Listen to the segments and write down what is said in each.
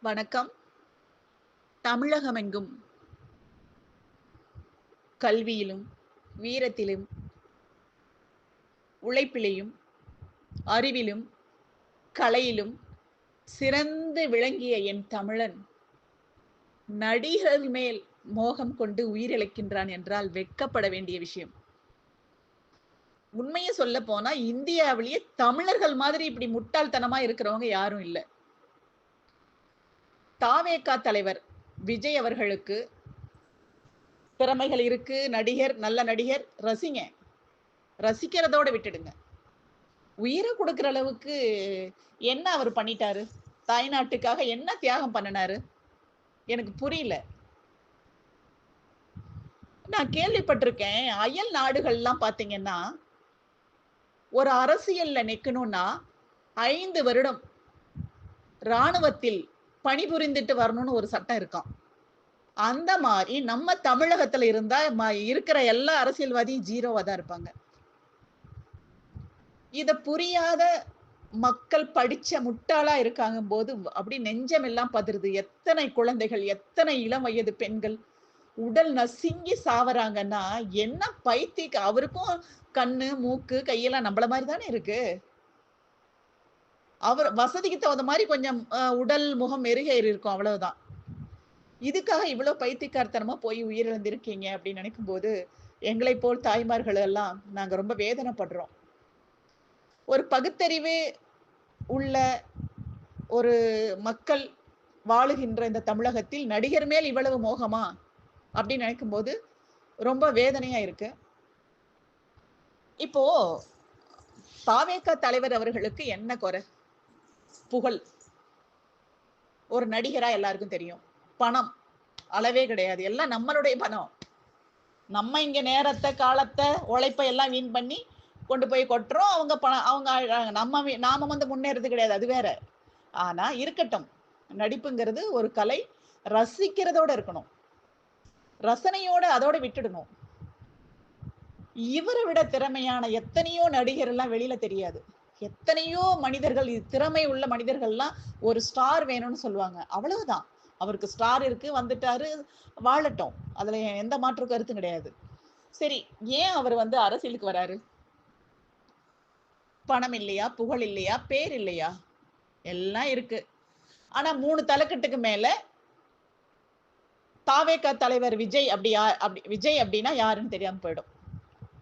வணக்கம். தமிழகமெங்கும் கல்வியிலும் வீரத்திலும் உழைப்பிலையும் அறிவிலும் கலையிலும் சிறந்து விளங்கிய என் தமிழன் நடிகர் மேல் மோகம் கொண்டு உயிரிழக்கின்றான் என்றால் வெட்கப்பட வேண்டிய விஷயம். உண்மையை சொல்ல போனா இந்தியாவிலேயே தமிழர்கள் மாதிரி இப்படி முட்டாள்தனமா இருக்கிறவங்க யாரும் இல்லை. தாவேகா தலைவர் விஜய் அவர்களுக்கு திறமைகள் இருக்கு நடிகர் நல்ல நடிகர் ரசிங்க. ரசிக்கிறதோட விட்டுடுங்க. உயிரை கொடுக்குற அளவுக்கு என்ன அவர் பண்ணிட்டாரு? தாய்நாட்டுக்காக என்ன தியாகம் பண்ணினாரு? எனக்கு புரியல. நான் கேள்விப்பட்டிருக்கேன். அயல் நாடுகள்லாம் பார்த்தீங்கன்னா ஒரு அரசியல்ல நிற்கணும்னா ஐந்து வருடம் ராணுவத்தில் பணிபுரிந்துட்டு வரணும்னு ஒரு சட்டம் இருக்கான் அந்த மாதிரி நம்ம தமிழகத்துல இருந்தா இருக்கிற எல்லா அரசியல்வாதியும் ஜீரோவா தான் இருப்பாங்க. இத புரியாத மக்கள் படிச்ச முட்டாளா இருக்காங்க போது அப்படி நெஞ்சம் எல்லாம் பதறுது. எத்தனை குழந்தைகள் எத்தனை இளம் வயது பெண்கள் உடல் நசுங்கி சாவறாங்கன்னா என்ன பைத்திக்கு அவருக்கும் கண்ணு மூக்கு கையெல்லாம் நம்மள மாதிரி தானே இருக்கு? அவர் வசதிக்கு தகுந்த மாதிரி கொஞ்சம் உடல் முகம் மெருகேறி இருக்கும் அவ்வளவுதான். இதுக்காக இவ்வளவு பைத்தியக்காரத்தனமா போய் உயிரிழந்திருக்கீங்க அப்படின்னு நினைக்கும் போது எங்களை போல் தாய்மார்கள் எல்லாம் நாங்க ரொம்ப வேதனைப்படுறோம். ஒரு பகுத்தறிவு உள்ள ஒரு மக்கள் வாழுகின்ற இந்த தமிழகத்தில் நடிகர் மேல் இவ்வளவு மோகமா அப்படின்னு நினைக்கும் போது ரொம்ப வேதனையா இருக்கு. இப்போ தாவேக்கா தலைவர் அவர்களுக்கு என்ன குறை? புகழ். ஒரு நடிகரா எல்லாருக்கும் தெரியும். பணம். அளவே கிடையாது. எல்லாம் நம்மளுடைய பணம். நம்ம இங்க நேரத்தை காலத்தை உழைப்பை எல்லாம் வீண் பண்ணி கொண்டு போய் கொட்டுறோம். அவங்க பணம் அவங்க நம்ம நாம வந்து முன்னேறது கிடையாது. அது வேற. ஆனா இருக்கட்டும். நடிப்புங்கிறது ஒரு கலை. ரசிக்கிறதோட இருக்கணும். ரசனையோட அதோட விட்டுடணும். இவரை விட திறமையான எத்தனையோ நடிகர் எல்லாம் வெளியில தெரியாது. எத்தனையோ மனிதர்கள் திறமை உள்ள மனிதர்கள்லாம் ஒரு ஸ்டார் வேணும்னு சொல்லுவாங்க. அவ்வளவுதான். அவருக்கு ஸ்டார் இருக்கு வந்துட்டாரு வாழட்டும். அதுல எந்த மாற்று கருத்தும் கிடையாது. சரி ஏன் அவர் வந்து அரசியலுக்கு வராரு? பணம் இல்லையா? புகழ் இல்லையா? பேர் இல்லையா? எல்லாம் இருக்கு. ஆனா மூணு தலைக்கட்டுக்கு மேல தாவேக தலைவர் விஜய் அப்படி அப்படி விஜய் அப்படின்னா யாருன்னு தெரியாம போயிடும்.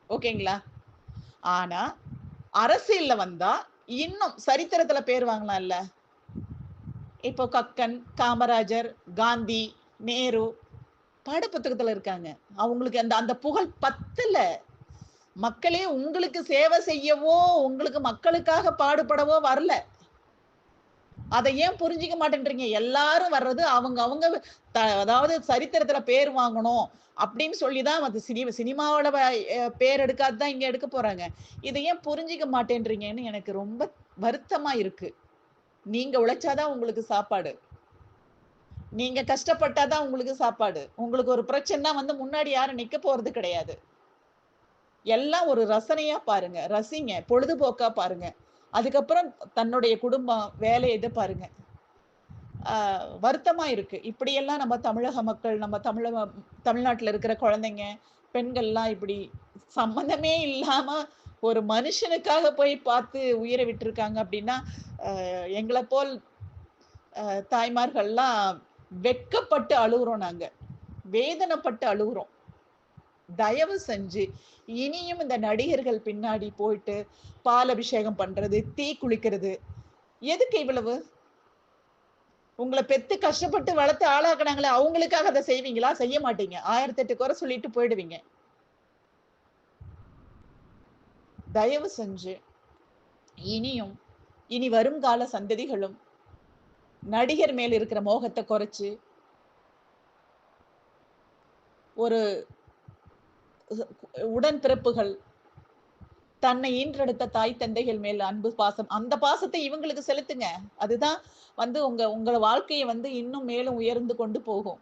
ஓகேங்களா? ஆனா அரசியல்ல வந்தா இன்னும் சரித்திரத்துல பேர் வாங்கலாம்ல? இப்போ கக்கன் காமராஜர் காந்தி நேரு பாட புத்தகத்துல இருக்காங்க. அவங்களுக்கு அந்த அந்த புகழ் பத்துல. மக்களே உங்களுக்கு சேவை செய்யவோ உங்களுக்கு மக்களுக்காக பாடுபடவோ வரல. அதை ஏன் புரிஞ்சிக்க மாட்டேன்றீங்க? எல்லாரும் வர்றது அவங்க அவங்க அதாவது சரித்திரத்துல பேர் வாங்கணும் அப்படின்னு சொல்லிதான் அது சினிமா சினிமாவோட பேர் எடுக்காது தான் இங்க எடுக்க போறாங்க. இதை ஏன் புரிஞ்சிக்க மாட்டேன்றீங்கன்னு எனக்கு ரொம்ப வருத்தமா இருக்கு. நீங்க உழைச்சாதான் உங்களுக்கு சாப்பாடு. நீங்க கஷ்டப்பட்டாதான் உங்களுக்கு சாப்பாடு. உங்களுக்கு ஒரு பிரச்சனைனா வந்து முன்னாடி யாரும் நிக்க போறது கிடையாது. எல்லாம் ஒரு ரசனையா பாருங்க. ரசிங்க. பொழுதுபோக்கா பாருங்க. அதுக்கப்புறம் தன்னுடைய குடும்பம் வேலை இது பாருங்க. வருத்தமா இருக்கு. இப்படியெல்லாம் நம்ம தமிழக மக்கள் நம்ம தமிழக தமிழ்நாட்டில் இருக்கிற குழந்தைங்க பெண்கள்லாம் இப்படி சம்மந்தமே இல்லாம ஒரு மனுஷனுக்காக போய் பார்த்து உயிரை விட்டுருக்காங்க அப்படின்னா எங்களை போல் தாய்மார்கள்லாம் வெட்கப்பட்டு அழுகுறோம் நாங்க. வேதனைப்பட்டு அழுகுறோம். தயவு செஞ்சு இனியும் இந்த நடிகர்கள் பின்னாடி போயிட்டு பால் அபிஷேகம் பண்றது தீ குளிக்கிறது. எதுக்கு இவ்வளவு? உங்களை பெத்து கஷ்டப்பட்டு வளர்த்து ஆளாக்குனாங்களே அவங்களுக்காக அதை செய்வீங்களா? செய்ய மாட்டீங்க. ஆயிரத்தி எட்டு குறை சொல்லிட்டு போயிடுவீங்க. தயவு செஞ்சு இனியும் இனி வரும் கால சந்ததிகளும் நடிகர் மேல் இருக்கிற மோகத்தை குறைச்சு ஒரு உடன் பிறப்புகள் தன்னை ஈன்றெடுத்த தாய் தந்தைகள் மேல் அன்பு பாசம் அந்த பாசத்தை இவங்களுக்கு செலுத்துங்க. அதுதான் வந்து உங்க உங்களோட வாழ்க்கையை வந்து இன்னும் மேலும் உயர்ந்து கொண்டு போகும்.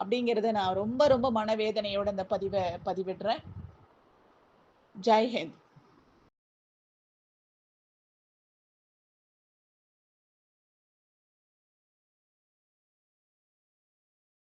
அப்படிங்கிறத நான் ரொம்ப ரொம்ப மனவேதனையோட இந்த பதிவை பதிவிடுறேன். ஜெய்ஹிந்த்